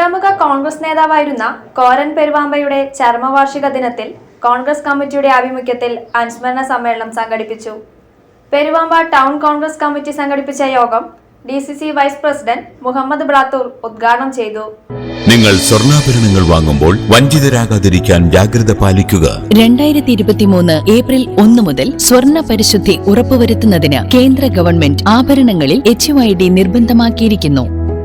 പ്രമുഖ കോൺഗ്രസ് നേതാവായിരുന്ന കോരൻ പെരുവാമ്പയുടെ ചരമവാർഷിക ദിനത്തിൽ കോൺഗ്രസ് കമ്മിറ്റിയുടെ ആഭിമുഖ്യത്തിൽ അനുസ്മരണ സമ്മേളനം സംഘടിപ്പിച്ചു. പെരുവാമ്പ ടൗൺ കോൺഗ്രസ് കമ്മിറ്റി സംഘടിപ്പിച്ച യോഗം D C C vice president Muhammad Blathur ഉദ്ഘാടനം ചെയ്തു. നിങ്ങൾ സ്വർണാഭരണങ്ങൾ വാങ്ങുമ്പോൾ വഞ്ചിതരാകാതിരിക്കാൻ ജാഗ്രത പാലിക്കുക. രണ്ടായിരത്തി ഇരുപത്തിമൂന്ന് ഏപ്രിൽ ഒന്ന് മുതൽ സ്വർണ പരിശുദ്ധി ഉറപ്പുവരുത്തുന്നതിന് കേന്ദ്ര ഗവൺമെന്റ് ആഭരണങ്ങളിൽ എച്ച് നിർബന്ധമാക്കിയിരിക്കുന്നു.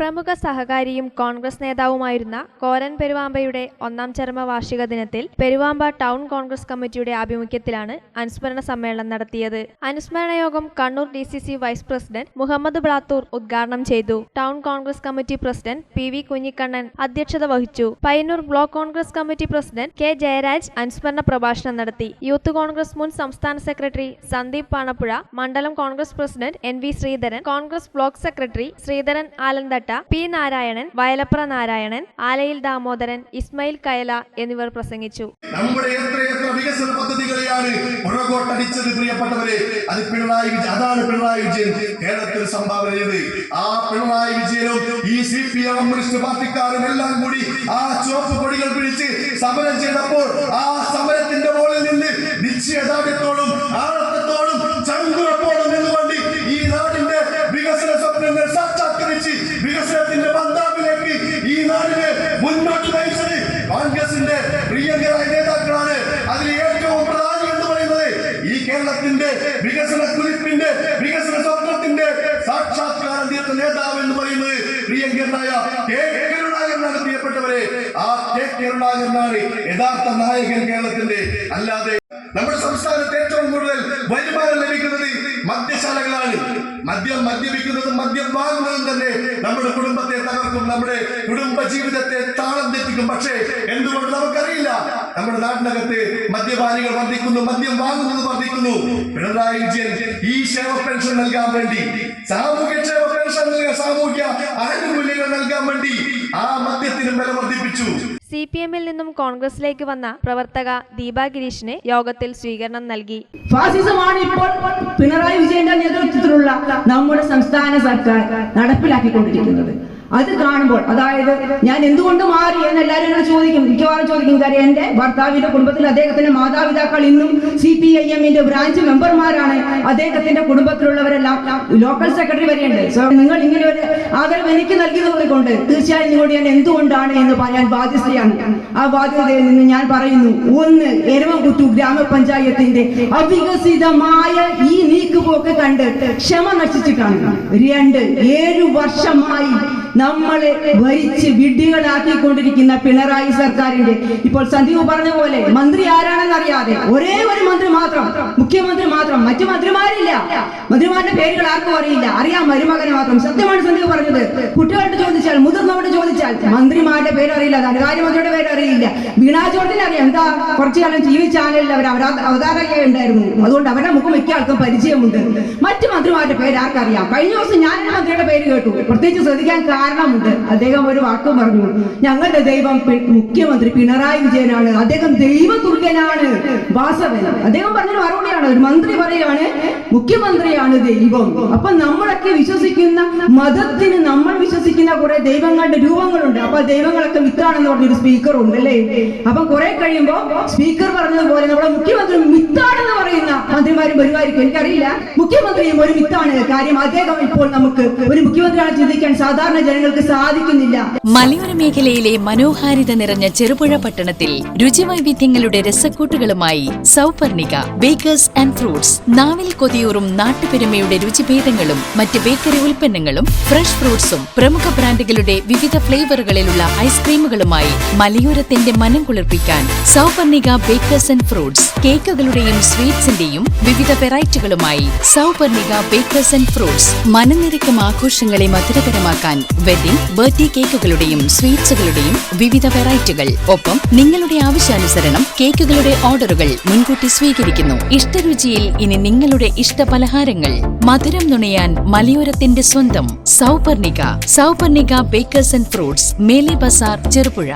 പ്രമുഖ സഹകാരിയും കോൺഗ്രസ് നേതാവുമായിരുന്ന കോരൻ പെരുവാമ്പയുടെ ഒന്നാം ചരമ വാർഷിക ദിനത്തിൽ പെരുവാമ്പ ടൗൺ കോൺഗ്രസ് കമ്മിറ്റിയുടെ ആഭിമുഖ്യത്തിലാണ് അനുസ്മരണ സമ്മേളനം നടത്തിയത്. അനുസ്മരണ യോഗം Kannur D C C vice president Muhammad Blathur ഉദ്ഘാടനം ചെയ്തു. Town Congress committee president P V Kunhikannan അധ്യക്ഷത വഹിച്ചു. Payyanur block Congress committee president K Jayaraj അനുസ്മരണ പ്രഭാഷണം നടത്തി. യൂത്ത് കോൺഗ്രസ് മുൻ സംസ്ഥാന സെക്രട്ടറി സന്ദീപ് പാണപ്പുഴ മണ്ഡലം Congress president N V Sreedharan Congress block secretary Sreedharan Alanthatta P Narayanan Vayalapra Narayanan Alayil Damodaran Ismail Kayala എന്നിവർ പ്രസംഗിച്ചു. നമ്മുടെ എത്രയെത്ര വികസന പദ്ധതികളെയാണ് പുറകോട്ടടിച്ചത് പ്രിയപ്പെട്ടവരെ? അത് പിണറായി വിജയൻ അതാണ് പിണറായി വിജയൻ കേരളത്തിൽ സംഭാവന ചെയ്ത് ആ പിണറായി വിജയനും ഈ സി പി എം കമ്മ്യൂണിസ്റ്റ് പാർട്ടിക്കാരും എല്ലാം കൂടി ആ ചുവപ്പ് കൊടികൾ പിടിച്ച് സമരം ചെയ്തപ്പോൾ ആ സമരത്തിന്റെ മുകളിൽ നിന്ന് നിശ്ചയദാർഢ്യത്തോടും ആഴത്തോടും ചങ്കുറപ്പോടും മുന്നോട്ട് നയിച്ചത് കോൺഗ്രസിന്റെ പ്രിയങ്കരായ നേതാക്കളാണ്. അതിൽ ഏറ്റവും പ്രധാനം എന്ന് പറയുന്നത് ഈ കേരളത്തിന്റെ വികസന കുതിപ്പിന്റെ വികസന സ്വപ്നത്തിന്റെ സാക്ഷാത്കാരം തീർത്ത നേതാവ് എന്ന് പറയുന്നത് പ്രിയങ്കരനായ കെ കരുണാകരനാണ് പ്രിയപ്പെട്ടവരെ ആ കെ കരുണാകരനാണ് യഥാർത്ഥ നായകൻ കേരളത്തിന്റെ. അല്ലാതെ നമ്മുടെ സംസ്ഥാനത്ത് മദ്യപിക്കുന്നതും മദ്യം വാങ്ങുന്നതും തന്നെ നമ്മുടെ കുടുംബത്തെ തകർക്കും നമ്മുടെ കുടുംബ ജീവിതത്തെ താളം തെറ്റിക്കും. പക്ഷേ എന്തുകൊണ്ട് നമുക്കറിയില്ല? നമ്മുടെ നാട്ടിനകത്ത് മദ്യപാനികൾ വർദ്ധിക്കുന്നു മദ്യം വാങ്ങുന്നത് വർദ്ധിക്കുന്നു. പിണറായി വിജയൻ ഈ ക്ഷേമ പെൻഷൻ നൽകാൻ വേണ്ടി സാമൂഹ്യ ക്ഷേമ പെൻഷൻ നൽകാൻ സാമൂഹ്യ ആനുകൂല്യങ്ങൾ നൽകാൻ വേണ്ടി ആ മദ്യത്തിനും വില വർദ്ധിപ്പിച്ചു. സി പി എമ്മിൽ നിന്നും കോൺഗ്രസിലേക്ക് വന്ന പ്രവർത്തക ദീപ ഗിരീഷിന് യോഗത്തിൽ സ്വീകരണം നൽകി. ഫാസിസമാണ് ഇപ്പോൾ പിണറായി വിജയന്റെ നേതൃത്വത്തിലുള്ള നമ്മുടെ സംസ്ഥാന സർക്കാർ നടപ്പിലാക്കിക്കൊണ്ടിരിക്കുന്നത്. അത് കാണുമ്പോൾ അതായത് ഞാൻ എന്തുകൊണ്ട് മാറി എന്ന് എല്ലാവരും എന്നോട് ചോദിക്കും. മിക്കവാറും ചോദിക്കും കാര്യം എന്റെ ഭർത്താവിന്റെ കുടുംബത്തിൽ അദ്ദേഹത്തിന്റെ മാതാപിതാക്കൾ ഇന്നും സി പി ഐ എമ്മിന്റെ ബ്രാഞ്ച് മെമ്പർമാരാണ് അദ്ദേഹത്തിന്റെ കുടുംബത്തിലുള്ളവരെല്ലാം ലോക്കൽ സെക്രട്ടറി വരെയുണ്ട്. സോ നിങ്ങൾ ഇങ്ങനെ ഒരു ആദരവ് എനിക്ക് നൽകിയത് കൊണ്ട് തീർച്ചയായും നിങ്ങളോട് ഞാൻ എന്തുകൊണ്ടാണ് എന്ന് പറയാൻ ബാധ്യസ്ഥയാണ്. ആ ബാധ്യതയിൽ നിന്ന് ഞാൻ പറയുന്നു ഒന്ന് എരമകുറ്റു ഗ്രാമപഞ്ചായത്തിന്റെ അവികസിതമായ ഈ നീക്കുപോക്ക് കണ്ട് ക്ഷമ നശിച്ചിട്ടാണ്. രണ്ട് ഏഴു വർഷമായി നമ്മളെ ഭരിച്ച് വിഡ്ഢികളാക്കിക്കൊണ്ടിരിക്കുന്ന പിണറായി സർക്കാരിന്റെ ഇപ്പോൾ സന്ദീപ് പറഞ്ഞ പോലെ മന്ത്രി ആരാണെന്ന് അറിയാതെ ഒരേ ഒരു മന്ത്രി മാത്രം മുഖ്യമന്ത്രി മാത്രം മറ്റു മന്ത്രിമാരില്ല. മന്ത്രിമാരുടെ പേരുകൾ ആർക്കും അറിയില്ല. അറിയാം മരുമകനെ മാത്രം. സത്യമാണ് സന്ദീപ് പറഞ്ഞത്. കുട്ടികളോട് മന്ത്രിമാരുടെ പേര് അറിയില്ല ധനകാര്യമന്ത്രിയുടെ പേര് അറിയില്ല. വീണാ ചോട്ടിന് അറിയാം. എന്താ കുറച്ചു കാലം ടി വി ചാനലിൽ അവർ അവതാരക ഉണ്ടായിരുന്നു അതുകൊണ്ട് അവരുടെ മുഖം മിക്ക ആൾക്കും പരിചയമുണ്ട്. മറ്റു മന്ത്രിമാരുടെ പേര് ആർക്കറിയാം? കഴിഞ്ഞ ദിവസം ഞാൻ മന്ത്രിയുടെ പേര് കേട്ടു. പ്രത്യേകിച്ച് ശ്രദ്ധിക്കാൻ കാരണമുണ്ട്. അദ്ദേഹം ഒരു വാക്ക് പറഞ്ഞു. ഞങ്ങളുടെ ദൈവം മുഖ്യമന്ത്രി പിണറായി വിജയനാണ്. അദ്ദേഹം ദൈവതുല്യനാണ്. വാസവൻ. അദ്ദേഹം പറഞ്ഞ മറുപടിയാണ്. ഒരു മന്ത്രി പറയുകയാണ് മുഖ്യമന്ത്രിയാണ് ദൈവം. അപ്പൊ നമ്മളൊക്കെ വിശ്വസിക്കുന്ന മതത്തിന് നമ്മൾ വിശ്വസിക്കുന്ന കുറെ ദൈവങ്ങളുടെ രൂപങ്ങളുണ്ട് അപ്പൊ ദൈവങ്ങളൊക്കെ മിത്താണെന്ന് പറഞ്ഞൊരു സ്പീക്കർ ഉണ്ട് അല്ലേ? അപ്പൊ കുറെ കഴിയുമ്പോ സ്പീക്കർ പറഞ്ഞതുപോലെ നമ്മുടെ മുഖ്യമന്ത്രി മിത്താണെന്ന് പറയുന്ന മന്ത്രിമാരും വരുമായിരിക്കും. എനിക്കറിയില്ല. മുഖ്യമന്ത്രിയും ഒരു മിത്താണ്. കാര്യം അദ്ദേഹം ഇപ്പോൾ നമുക്ക് ഒരു മുഖ്യമന്ത്രിയാണ് ചിന്തിക്കാൻ സാധാരണ ജനങ്ങൾക്ക് സാധിക്കുന്നില്ല. മലയോര മേഖലയിലെ മനോഹാരിത നിറഞ്ഞ ചെറുപുഴ പട്ടണത്തിൽ രുചിവൈവിധ്യങ്ങളുടെ രസക്കൂട്ടുകളുമായി സൗപർണിക ബേക്കേഴ്സ് ആൻഡ് ഫ്രൂട്ട്സ് നാവിൽ കൊതിയൂറും നാട്ടുപെരുമയുടെ രുചിഭേദങ്ങളും മറ്റ് ബേക്കറി ഉൽപ്പന്നങ്ങളും ഫ്രഷ് ഫ്രൂട്ട്സും പ്രമുഖ ബ്രാൻഡുകളുടെ വിവിധ ഫ്ലേവറുകളിലുള്ള ഐസ്ക്രീമുകളുമായി മലയോരത്തിന്റെ മനം കുളിർപ്പിക്കാൻ സൗപർണിക ബേക്കേഴ്സ് ആൻഡ് ഫ്രൂട്ട്സ് കേക്കുകളുടെയും സ്വീറ്റ്സിന്റെയും വിവിധ വെറൈറ്റികളുമായി സൗപർണിക ബേക്കേഴ്സ് ആൻഡ് ഫ്രൂട്ട്സ് മനനിരക്കും ആഘോഷങ്ങളെ മധുരകരമാക്കാൻ വെഡിംഗ് ബർത്ത്ഡേ കേക്കുകളുടെയും സ്വീറ്റ്സുകളുടെയും വിവിധ വെറൈറ്റികൾ. ഒപ്പം നിങ്ങളുടെ ആവശ്യാനുസരണം കേക്കുകളുടെ ഓർഡറുകൾ മുൻകൂട്ടി സ്വീകരിക്കുന്നു. ഇഷ്ടരുചിയിൽ ഇനി നിങ്ങളുടെ ഇഷ്ട പലഹാരങ്ങൾ മധുരം നുണയാൻ മലയോരത്തിന്റെ സ്വന്തം Souparnika Souparnika bakers and fruits മേലെ ബസാർ ചെറുപുഴ.